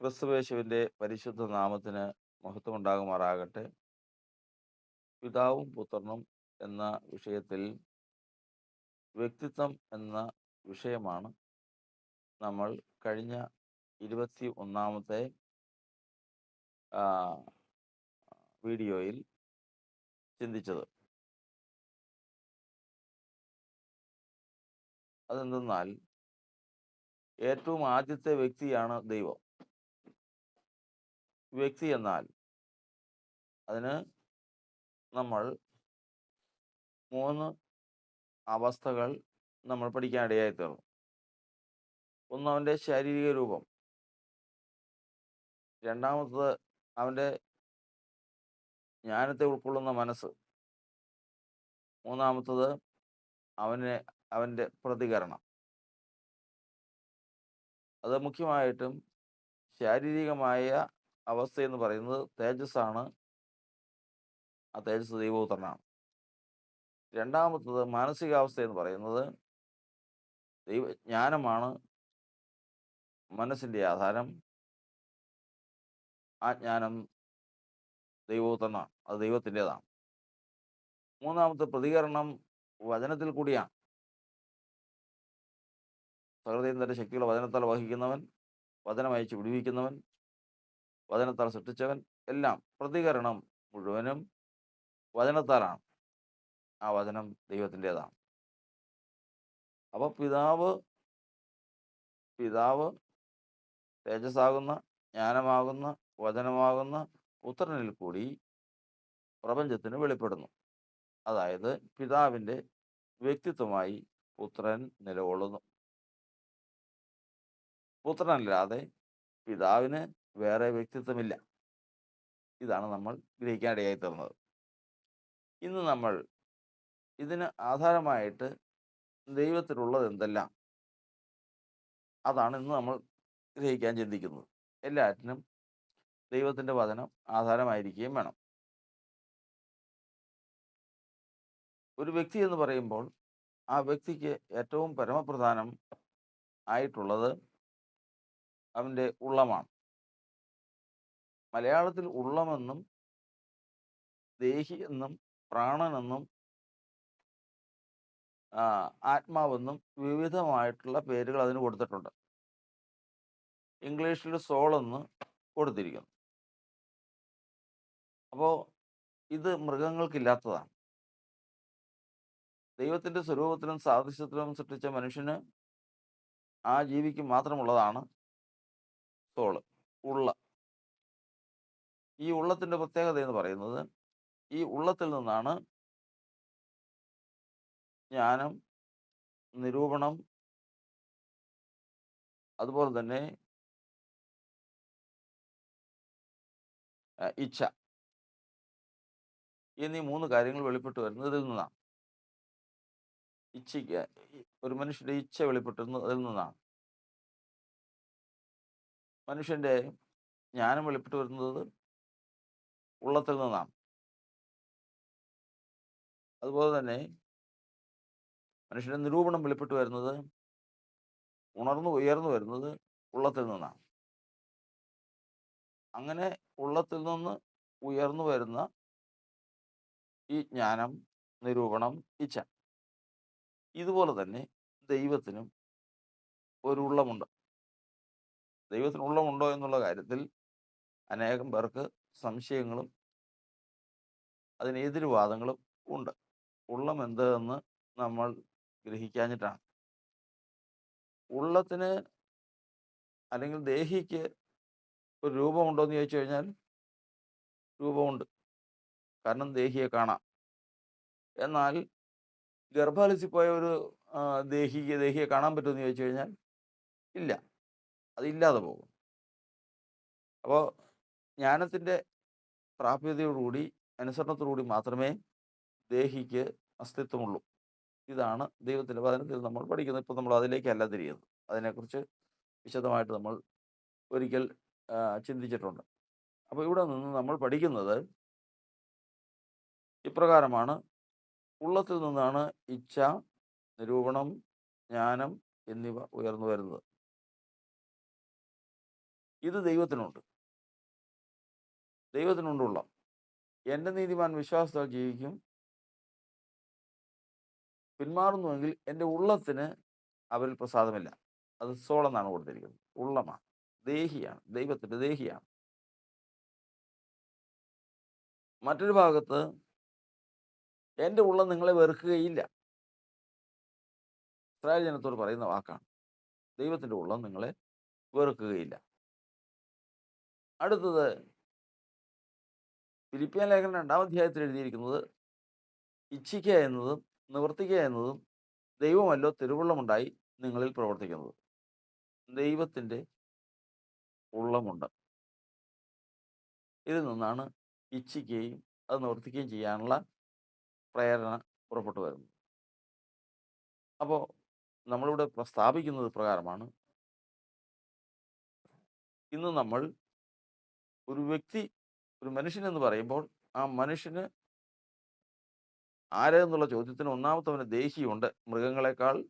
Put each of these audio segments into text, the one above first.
ക്രിസ്തുവേശുവിന്റെ പരിശുദ്ധ നാമത്തിന് മഹത്വമുണ്ടാകുമാറാകട്ടെ. പിതാവും പുത്രനും എന്ന വിഷയത്തിൽ വ്യക്തിത്വം എന്ന വിഷയമാണ് നമ്മൾ കഴിഞ്ഞ ഇരുപത്തി ഒന്നാമത്തെ വീഡിയോയിൽ ചിന്തിച്ചത്. അതെന്തെന്നാൽ ഏറ്റവും ആദ്യത്തെ വ്യക്തിയാണ് ദൈവം. വ്യക്തി എന്നാൽ അതിന് നമ്മൾ മൂന്ന് അവസ്ഥകൾ നമ്മൾ പഠിക്കാൻ തീർന്നു ഒന്ന് അവന്റെ ശാരീരിക രൂപം. രണ്ടാമത്തത് അവന്റെ ജ്ഞാനത്തെ ഉൾക്കൊള്ളുന്ന മനസ്സ്. മൂന്നാമത്തത് അവനെ അവന്റെ പ്രതികരണം. അത് മുഖ്യമായിട്ടും ശാരീരികമായ അവസ്ഥ എന്ന് പറയുന്നത് തേജസ്സാണ്. ആ തേജസ് ദൈവപുത്രനാണ്. രണ്ടാമത്തത് മാനസികാവസ്ഥ എന്ന് പറയുന്നത് ദൈവ ജ്ഞാനമാണ് മനസ്സിന്റെ ആധാരം. ആ ജ്ഞാനം ദൈവപുത്രനാണ്. അത് ദൈവത്തിന്റെതാണ്. മൂന്നാമത്തെ പ്രതികരണം വചനത്തിൽ കൂടിയാണ്. സഹൃദയം തന്റെ ശക്തിയുള്ള വചനത്താൽ വഹിക്കുന്നവൻ വചനം അയച്ച് വിടുവിക്കുന്നവൻ വചനത്താൽ സൃഷ്ടിച്ചവൻ എല്ലാം പ്രതികരണം മുഴുവനും വചനത്താലാണ്. ആ വചനം ദൈവത്തിന്റെതാണ്. അപ്പോൾ പിതാവ് പിതാവ് തേജസ്സാകുന്ന ജ്ഞാനമാകുന്ന വചനമാകുന്ന പുത്രനിൽ കൂടി പ്രപഞ്ചത്തിന് വെളിപ്പെടുന്നു. അതായത് പിതാവിന്റെ വ്യക്തിത്വമായി പുത്രൻ നിലകൊള്ളുന്നു. പുത്രനല്ലാതെ പിതാവിന് വേറെ വ്യക്തിത്വമില്ല. ഇതാണ് നമ്മൾ ഗ്രഹിക്കാനിടയായി തീർന്നത്. ഇന്ന് നമ്മൾ ഇതിന് ആധാരമായിട്ട് ദൈവത്തിലുള്ളത് എന്തെല്ലാം? അതാണ് ഇന്ന് നമ്മൾ ഗ്രഹിക്കാൻ ചിന്തിക്കുന്നത്. എല്ലാറ്റിനും ദൈവത്തിന്റെ വചനം ആധാരമായിരിക്കുകയും വേണം. ഒരു വ്യക്തി എന്ന് പറയുമ്പോൾ ആ വ്യക്തിക്ക് ഏറ്റവും പരമപ്രധാനം ആയിട്ടുള്ളത് അവന്റെ ഉള്ളമാണ്. മലയാളത്തിൽ ഉള്ളമെന്നും ദേഹി എന്നും പ്രാണനെന്നും ആത്മാവെന്നും വിവിധമായിട്ടുള്ള പേരുകൾ അതിന് കൊടുത്തിട്ടുണ്ട്. ഇംഗ്ലീഷിൽ സോൾ എന്ന് കൊടുത്തിരിക്കുന്നു. അപ്പോൾ ഇത് മൃഗങ്ങൾക്കില്ലാത്തതാണ്. ദൈവത്തിന്റെ സ്വരൂപത്തിലും സാദൃശ്യത്തിലും സൃഷ്ടിച്ച മനുഷ്യന് ആ ജീവിക്ക് മാത്രമുള്ളതാണ് സോൾ. ഉള്ള. ഈ ഉള്ളത്തിന്റെ പ്രത്യേകത എന്ന് പറയുന്നത് ഈ ഉള്ളത്തിൽ നിന്നാണ് ജ്ഞാനം നിരൂപണം അതുപോലെ തന്നെ ഇച്ഛ എന്നീ മൂന്ന് കാര്യങ്ങൾ വെളിപ്പെട്ട് വരുന്നത് ഇതിൽ നിന്നാണ്. ഇച്ഛയ്ക്ക് ഒരു മനുഷ്യന്റെ ഇച്ഛ വെളിപ്പെട്ടുന്നത് അതിൽ നിന്നാണ്. മനുഷ്യന്റെ ജ്ഞാനം വെളിപ്പെട്ട് വരുന്നത് ഉള്ളത്തിൽ നിന്നാണ്. അതുപോലെ തന്നെ മനുഷ്യന്റെ നിരൂപണം വെളിപ്പെട്ടു വരുന്നത് ഉണർന്നു ഉയർന്നു വരുന്നത് ഉള്ളത്തിൽ നിന്നാണ്. അങ്ങനെ ഉള്ളത്തിൽ നിന്ന് ഉയർന്നു വരുന്ന ഈ ജ്ഞാനം നിരൂപണം ഇച്ഛ. ഇതുപോലെ തന്നെ ദൈവത്തിനും ഒരു ഉള്ളമുണ്ട്. ദൈവത്തിന് ഉള്ളമുണ്ടോ എന്നുള്ള കാര്യത്തിൽ അനേകം പേർക്ക് സംശയങ്ങളും അതിന് വാദങ്ങളും ഉണ്ട്. ഉള്ളം എന്ത് എന്ന് നമ്മൾ ഗ്രഹിക്കാഞ്ഞിട്ടാണ്. ഉള്ളത്തിന് അല്ലെങ്കിൽ ദേഹിക്ക് ഒരു രൂപമുണ്ടോ എന്ന് ചോദിച്ചു കഴിഞ്ഞാൽ രൂപമുണ്ട്. കാരണം ദേഹിയെ കാണാം. എന്നാൽ ഗർഭാലസി പോയ ഒരു ദേഹിക്ക് ദേഹിയെ കാണാൻ പറ്റുമെന്ന് ചോദിച്ചു കഴിഞ്ഞാൽ ഇല്ല. അതില്ലാതെ പോകും. അപ്പോൾ ജ്ഞാനത്തിന്റെ പ്രാപ്യതയോടുകൂടി അനുസരണത്തോടുകൂടി മാത്രമേ ദേഹിക്ക് അസ്തിത്വമുള്ളൂ. ഇതാണ് ദൈവത്തിന്റെ വചനത്തിൽ നമ്മൾ പഠിക്കുന്നത്. ഇപ്പോൾ നമ്മൾ അതിലേക്കല്ല തിരിയുന്നത്. അതിനെക്കുറിച്ച് വിശദമായിട്ട് നമ്മൾ ഒരിക്കൽ ചിന്തിച്ചിട്ടുണ്ട്. അപ്പോൾ ഇവിടെ നിന്ന് നമ്മൾ പഠിക്കുന്നത് ഇപ്രകാരമാണ്. ഉള്ളത്തിൽ നിന്നാണ് ഇച്ഛ നിരൂപണം ജ്ഞാനം എന്നിവ ഉയർന്നു വരുന്നത്. ഇത് ദൈവത്തിനുണ്ട്. ദൈവത്തിനുണ്ട് ഉള്ളം എന്റെ നീതിമാൻ വിശ്വാസത്താൽ ജീവിക്കും. പിന്മാറുന്നുവെങ്കിൽ എന്റെ ഉള്ളത്തിന് അവരിൽ പ്രസാദമില്ല. അത് സോളെന്നാണ് കൊടുത്തിരിക്കുന്നത്. ഉള്ളമാണ്. ദേഹിയാണ്. ദൈവത്തിന്റെ ദേഹിയാണ്. മറ്റൊരു ഭാഗത്ത് എന്റെ ഉള്ളം നിങ്ങളെ വെറുക്കുകയില്ല. ഇസ്രായേൽ ജനത്തോട് പറയുന്ന വാക്കാണ്. ദൈവത്തിന്റെ ഉള്ളം നിങ്ങളെ വെറുക്കുകയില്ല. അടുത്തത് ഫിലിപ്പിയൻ ലേഖനം രണ്ടാം അധ്യായത്തിൽ എഴുതിയിരിക്കുന്നത് ഇച്ഛിക്കുക എന്നതും നിവർത്തിക്കുക എന്നതും ദൈവമല്ലോ തിരുവുള്ളമുണ്ടായി നിങ്ങളിൽ പ്രവർത്തിക്കുന്നത്. ദൈവത്തിന്റെ ഉള്ളമുണ്ട്. ഇതിൽ നിന്നാണ് ഇച്ഛിക്കുകയും അത് നിവർത്തിക്കുകയും ചെയ്യാനുള്ള പ്രേരണ പുറപ്പെട്ടു വരുന്നത്. അപ്പോൾ നമ്മളിവിടെ പ്രസ്താവിക്കുന്നത് പ്രകാരമാണ് ഇന്ന് നമ്മൾ ഒരു വ്യക്തി ഒരു മനുഷ്യനെന്ന് പറയുമ്പോൾ ആ മനുഷ്യന് ആരെന്നുള്ള ചോദ്യത്തിന് ഒന്നാമത്തവന് ദേഹിയുണ്ട്. മൃഗങ്ങളെക്കാൾ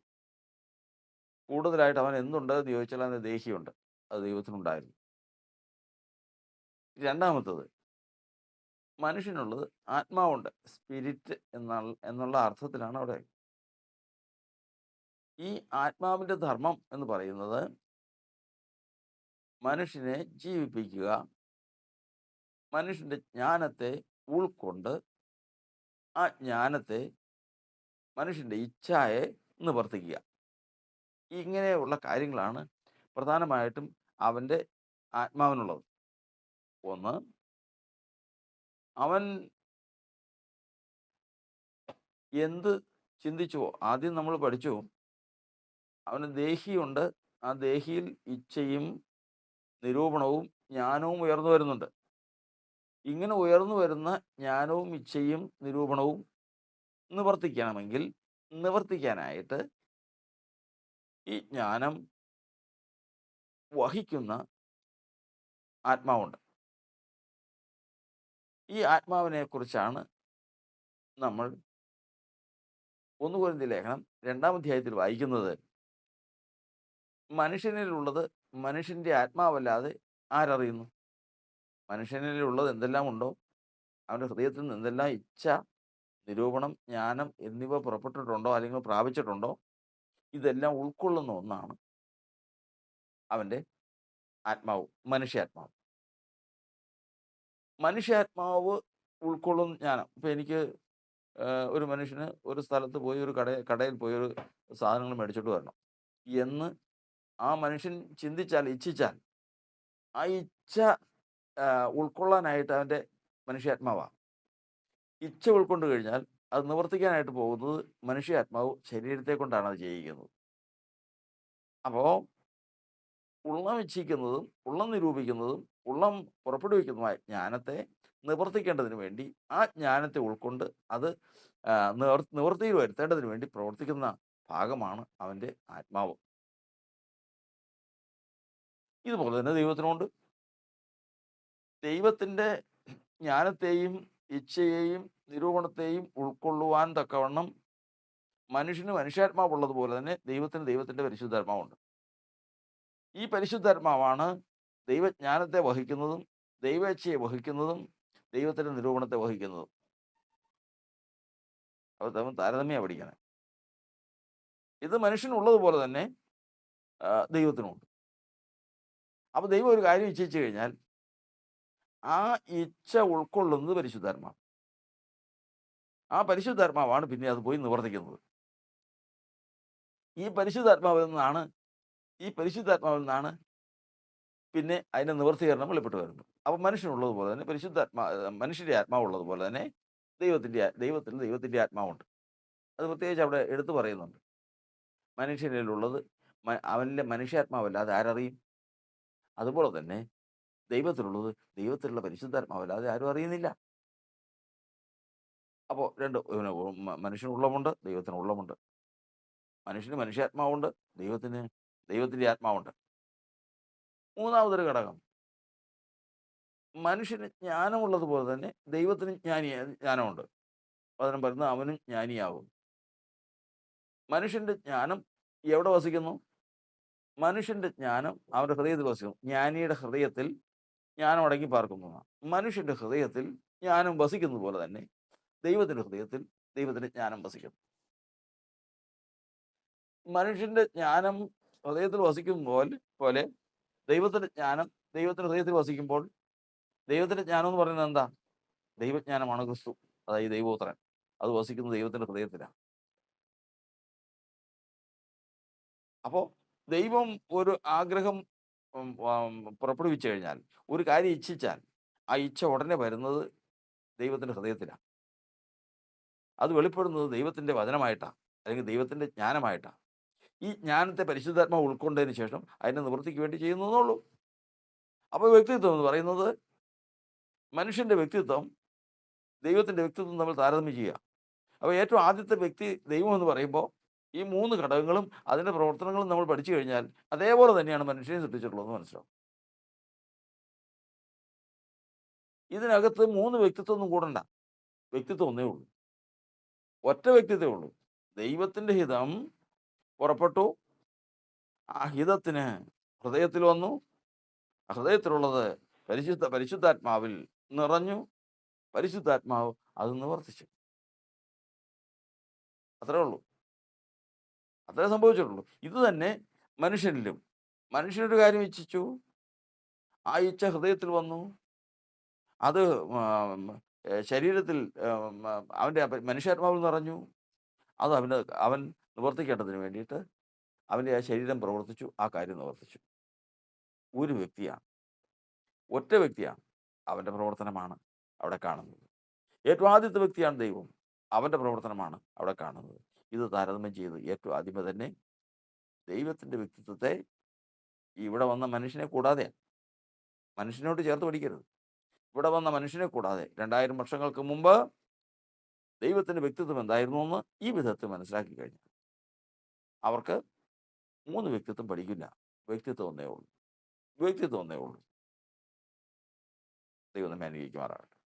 കൂടുതലായിട്ട് അവൻ എന്തുണ്ട് എന്ന് ചോദിച്ചാൽ അവന് ദേഹിയുണ്ട്. അത് ദൈവത്തിനുണ്ടായിരുന്നു. രണ്ടാമത്തത് മനുഷ്യനുള്ളത് ആത്മാവുണ്ട്. സ്പിരിറ്റ് എന്നുള്ള എന്നുള്ള അർത്ഥത്തിലാണ് അവിടെ. ഈ ആത്മാവിന്റെ ധർമ്മം എന്ന് പറയുന്നത് മനുഷ്യനെ ജീവിപ്പിക്കുക മനുഷ്യന്റെ ജ്ഞാനത്തെ ഉൾക്കൊണ്ട് ആ ജ്ഞാനത്തെ മനുഷ്യന്റെ ഇച്ഛയെ നിവർത്തിക്കുക. ഇങ്ങനെയുള്ള കാര്യങ്ങളാണ് പ്രധാനമായിട്ടും അവന്റെ ആത്മാവിനുള്ളത്. ഒന്ന് അവൻ എന്ത് ചിന്തിച്ചുവോ ആദ്യം നമ്മൾ പഠിച്ചു അവന് ദേഹിയുണ്ട്. ആ ദേഹിയിൽ ഇച്ഛയും നിരൂപണവും ജ്ഞാനവും ഉയർന്നു വരുന്നുണ്ട്. ഇങ്ങനെ ഉയർന്നു വരുന്ന ജ്ഞാനവും ഇച്ഛയും നിരൂപണവും നിവർത്തിക്കണമെങ്കിൽ നിവർത്തിക്കാനായിട്ട് ഈ ജ്ഞാനം വഹിക്കുന്ന ആത്മാവുണ്ട്. ഈ ആത്മാവിനെ കുറിച്ചാണ് നമ്മൾ ഒന്ന് ലേഖനം രണ്ടാം അധ്യായത്തിൽ വായിക്കുന്നത്. മനുഷ്യനിലുള്ളത് മനുഷ്യന്റെ ആത്മാവല്ലാതെ ആരറിയുന്നു? മനുഷ്യനിലുള്ളത് എന്തെല്ലാം ഉണ്ടോ? അവന്റെ ഹൃദയത്തിൽ നിന്ന് എന്തെല്ലാം ഇച്ഛ നിരൂപണം ജ്ഞാനം എന്നിവ പുറപ്പെട്ടിട്ടുണ്ടോ അല്ലെങ്കിൽ പ്രാപിച്ചിട്ടുണ്ടോ? ഇതെല്ലാം ഉൾക്കൊള്ളുന്ന ഒന്നാണ് അവന്റെ ആത്മാവ് മനുഷ്യാത്മാവ്. മനുഷ്യാത്മാവ് ഉൾക്കൊള്ളുന്ന ജ്ഞാനം. ഇപ്പം എനിക്ക് ഒരു മനുഷ്യന് ഒരു സ്ഥലത്ത് പോയി ഒരു കട കടയിൽ പോയി ഒരു സാധനങ്ങൾ മേടിച്ചിട്ട് വരണം എന്ന് ആ മനുഷ്യൻ ചിന്തിച്ചാൽ ഇച്ഛിച്ചാൽ ആ ഇച്ഛ ഉൾക്കൊള്ളാനായിട്ട് അവന്റെ മനുഷ്യാത്മാവാണ് ഇച്ഛ ഉൾക്കൊണ്ട് കഴിഞ്ഞാൽ അത് നിവർത്തിക്കാനായിട്ട് പോകുന്നത് മനുഷ്യാത്മാവ് ശരീരത്തെ കൊണ്ടാണ് അത് ചെയ്യിക്കുന്നത്. അപ്പോൾ ഉള്ളം ഇച്ഛിക്കുന്നതും ഉള്ളം നിരൂപിക്കുന്നതും ഉള്ളം പുറപ്പെടുവിക്കുന്നതുമായ ജ്ഞാനത്തെ നിവർത്തിക്കേണ്ടതിന് വേണ്ടി ആ ജ്ഞാനത്തെ ഉൾക്കൊണ്ട് അത് നിവർ വരുത്തേണ്ടതിന് വേണ്ടി പ്രവർത്തിക്കുന്ന ഭാഗമാണ് അവന്റെ ആത്മാവ്. ഇതുപോലെ തന്നെ ദൈവത്തിനുണ്ട് ദൈവത്തിന്റെ ജ്ഞാനത്തെയും ഇച്ഛയെയും നിരൂപണത്തെയും ഉൾക്കൊള്ളുവാൻ തക്കവണ്ണം മനുഷ്യന് മനുഷ്യാത്മാവുള്ളതുപോലെ തന്നെ ദൈവത്തിന് ദൈവത്തിന്റെ പരിശുദ്ധാത്മാവുണ്ട്. ഈ പരിശുദ്ധാത്മാവാണ് ദൈവജ്ഞാനത്തെ വഹിക്കുന്നതും ദൈവേച്ഛയെ വഹിക്കുന്നതും ദൈവത്തിന്റെ നിരൂപണത്തെ വഹിക്കുന്നതും. അപ്പോൾ തമ്മിൽ താരതമ്യം പഠിക്കണം. ഇത് മനുഷ്യനുള്ളതുപോലെ തന്നെ ദൈവത്തിനുണ്ട് അപ്പോൾ ദൈവം ഒരു കാര്യം ഇച്ഛിച്ചു കഴിഞ്ഞാൽ ആ ഇച്ഛ ഉൾക്കൊള്ളുന്നത് പരിശുദ്ധാത്മാവ് ആ പരിശുദ്ധാത്മാവാണ് പിന്നെ അത് പോയി നിവർത്തിക്കുന്നത്. ഈ പരിശുദ്ധാത്മാവിൽ നിന്നാണ് ഈ പരിശുദ്ധാത്മാവിൽ നിന്നാണ് പിന്നെ അതിന്റെ നിവർത്തീകരണം വെളിപ്പെട്ട് വരുന്നത്. അപ്പോൾ മനുഷ്യനുള്ളതുപോലെ തന്നെ പരിശുദ്ധാത്മാ മനുഷ്യന്റെ ആത്മാവുള്ളതുപോലെ തന്നെ ദൈവത്തിന്റെ ദൈവത്തിൽ ദൈവത്തിന്റെ ആത്മാവുണ്ട്. അത് പ്രത്യേകിച്ച് അവിടെ എടുത്തു പറയുന്നുണ്ട്. മനുഷ്യനിലുള്ളത് മ- മനുഷ്യാത്മാവല്ല മനുഷ്യാത്മാവല്ലാതെ ആരറിയും? അതുപോലെ തന്നെ ദൈവത്തിലുള്ളത് ദൈവത്തിലുള്ള പരിശുദ്ധാത്മാവല്ലാതെ ആരും അറിയുന്നില്ല. അപ്പോൾ രണ്ട് മനുഷ്യനുള്ളമുണ്ട് ദൈവത്തിനുള്ളമുണ്ട് ദൈവത്തിന് ഉള്ളമുണ്ട്. മനുഷ്യന് മനുഷ്യാത്മാവുണ്ട് ദൈവത്തിന് ദൈവത്തിന്റെ ആത്മാവുണ്ട്. മൂന്നാമതൊരു ഘടകം. മനുഷ്യന് ജ്ഞാനമുള്ളതുപോലെ തന്നെ ദൈവത്തിന് ജ്ഞാനി ജ്ഞാനമുണ്ട്. പതിനും പറയുന്ന അവനും ജ്ഞാനിയാവും. മനുഷ്യന്റെ ജ്ഞാനം എവിടെ വസിക്കുന്നു? മനുഷ്യന്റെ ജ്ഞാനം അവന്റെ ഹൃദയത്തിൽ വസിക്കുന്നു. ജ്ഞാനിയുടെ ഹൃദയത്തിൽ ജ്ഞാനം അടങ്ങി പാർക്കുന്നതാണ്. മനുഷ്യന്റെ ഹൃദയത്തിൽ ജ്ഞാനം വസിക്കുന്നത് പോലെ തന്നെ ദൈവത്തിന്റെ ഹൃദയത്തിൽ ദൈവത്തിന്റെ ജ്ഞാനം വസിക്കുന്നു മനുഷ്യന്റെ ജ്ഞാനം ഹൃദയത്തിൽ വസിക്കും പോലെ പോലെ ദൈവത്തിന്റെ ജ്ഞാനം ദൈവത്തിന്റെ ഹൃദയത്തിൽ വസിക്കുമ്പോൾ ദൈവത്തിന്റെ ജ്ഞാനം എന്ന് പറയുന്നത് എന്താ? ദൈവജ്ഞാനമാണ് ക്രിസ്തു അതായത് ദൈവോത്രൻ അത് വസിക്കുന്നത് ദൈവത്തിന്റെ ഹൃദയത്തിലാണ്. അപ്പോൾ ദൈവം ഒരു ആഗ്രഹം പുറപ്പെടുവിച്ചു കഴിഞ്ഞാൽ ഒരു കാര്യം ഇച്ഛിച്ചാൽ ആ ഇച്ഛ ഉടനെ വരുന്നത് ദൈവത്തിന്റെ ഹൃദയത്തിലാണ് അത് വെളിപ്പെടുന്നത് ദൈവത്തിന്റെ വചനമായിട്ടാണ് അല്ലെങ്കിൽ ദൈവത്തിന്റെ ജ്ഞാനമായിട്ടാണ് ഈ ജ്ഞാനത്തെ പരിശുദ്ധാത്മാവ് ഉൾക്കൊണ്ടതിന് ശേഷം അതിന്റെ നിവൃത്തിക്ക് വേണ്ടി ചെയ്യുന്നതെന്നുള്ളൂ അപ്പോൾ വ്യക്തിത്വം എന്ന് പറയുന്നത് മനുഷ്യന്റെ വ്യക്തിത്വം ദൈവത്തിന്റെ വ്യക്തിത്വം നമ്മൾ താരതമ്യം ചെയ്യുക. അപ്പോൾ ഏറ്റവും ആദ്യത്തെ വ്യക്തി ദൈവം എന്ന് പറയുമ്പോൾ ഈ മൂന്ന് ഘടകങ്ങളും അതിന്റെ പ്രവർത്തനങ്ങളും നമ്മൾ പഠിച്ചു കഴിഞ്ഞാൽ അതേപോലെ തന്നെയാണ് മനുഷ്യനെ സൃഷ്ടിച്ചിട്ടുള്ളതെന്ന് മനസ്സിലാവും. ഇതിനകത്ത് മൂന്ന് വ്യക്തിത്വം ഒന്നും കൂടണ്ട. വ്യക്തിത്വം ഒന്നേ ഉള്ളൂ. ഒറ്റ വ്യക്തിത്വമേ ഉള്ളൂ. ദൈവത്തിന്റെ ഹിതം പുറപ്പെട്ടു. ആ ഹിതത്തിന് ഹൃദയത്തിൽ വന്നു. ഹൃദയത്തിലുള്ളത് പരിശുദ്ധ പരിശുദ്ധാത്മാവിൽ നിറഞ്ഞു. പരിശുദ്ധാത്മാവ് അത് നിവർത്തിച്ചു. അത്രേ ഉള്ളൂ. അത്രേ സംഭവിച്ചിട്ടുള്ളൂ. ഇത് തന്നെ മനുഷ്യനിലും. മനുഷ്യനൊരു കാര്യം ഇച്ഛിച്ചു. ആ ഇച്ഛ ഹൃദയത്തിൽ വന്നു. അത് ശരീരത്തിൽ അവന്റെ മനുഷ്യാത്മാവിൽ നിറഞ്ഞു അത് അവന് അവൻ നിവർത്തിക്കേണ്ടതിന് വേണ്ടിയിട്ട് അവന്റെ ആ ശരീരം പ്രവർത്തിച്ചു ആ കാര്യം നിവർത്തിച്ചു. ഒരു വ്യക്തിയാണ്. ഒറ്റ വ്യക്തിയാണ് അവന്റെ പ്രവർത്തനമാണ് അവിടെ കാണുന്നത്. ഏറ്റവും ആദ്യത്തെ വ്യക്തിയാണ് ദൈവം. അവന്റെ പ്രവർത്തനമാണ് അവിടെ കാണുന്നത്. ഇത് താരതമ്യം ചെയ്ത് ഏറ്റവും ആദ്യമേ തന്നെ ദൈവത്തിന്റെ വ്യക്തിത്വത്തെ ഇവിടെ വന്ന മനുഷ്യനെ കൂടാതെ മനുഷ്യനോട് ചേർത്ത് പഠിക്കരുത്. ഇവിടെ വന്ന മനുഷ്യനെ കൂടാതെ രണ്ടായിരം വർഷങ്ങൾക്ക് മുമ്പ് ദൈവത്തിന്റെ വ്യക്തിത്വം എന്തായിരുന്നു എന്ന് ഈ വിധത്തിൽ മനസ്സിലാക്കി കഴിഞ്ഞു അവർക്ക് മൂന്ന് വ്യക്തിത്വം പഠിക്കില്ല. വ്യക്തിത്വം ഒന്നേ ഉള്ളൂ. വ്യക്തിത്വം ഒന്നേ ഉള്ളൂ. ദൈവം നമ്മെ അനുഗ്രഹിക്കുമാറാകട്ടെ.